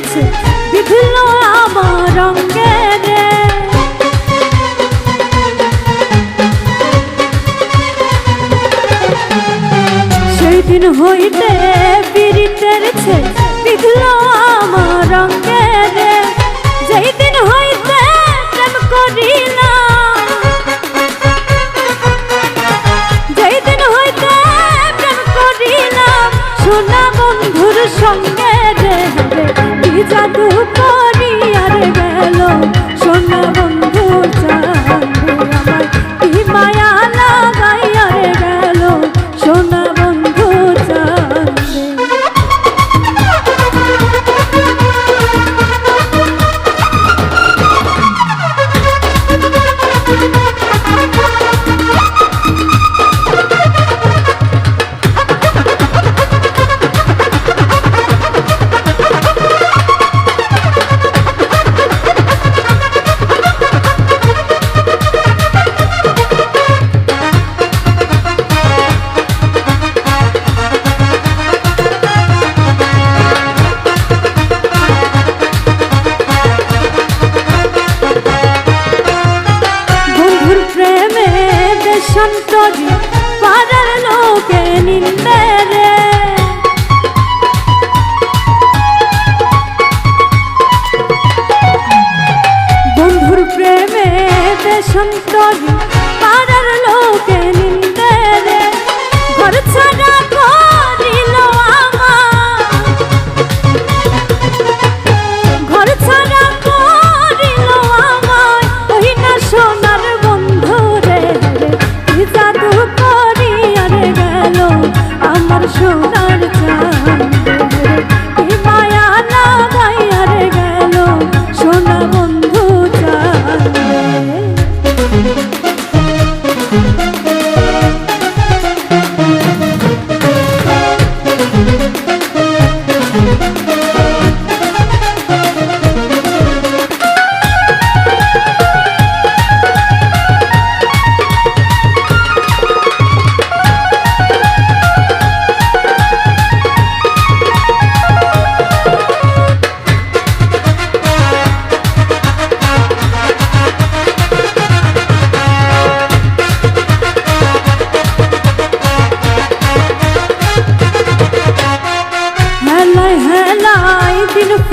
মিছে বিঘ্ন আমার অঙ্গে হইতে বিরিতের ছে আমার হইতে প্রেম করি হইতে সোনা সঙ্গে জাদু দেশান্তরি পাড়ার লোকে নিন্দে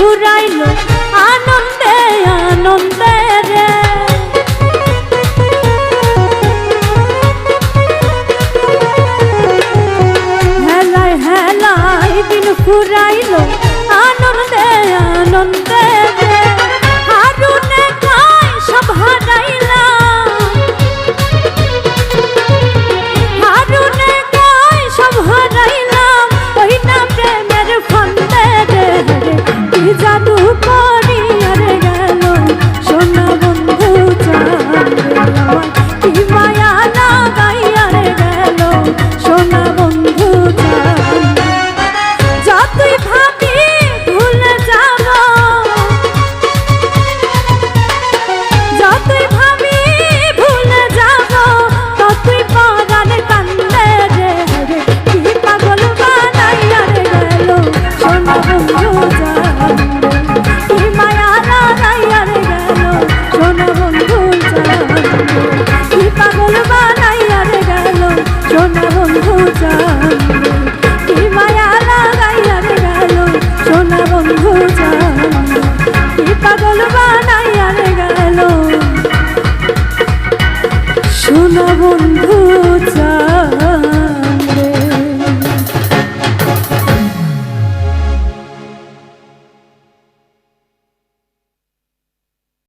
ঘুরাইল সোনা বন্ধু জানবে কি মায়া লাগাইয়া গেল সোনা বন্ধু জানবে কি পাগল বানাইয়া গেল। সোনা বন্ধু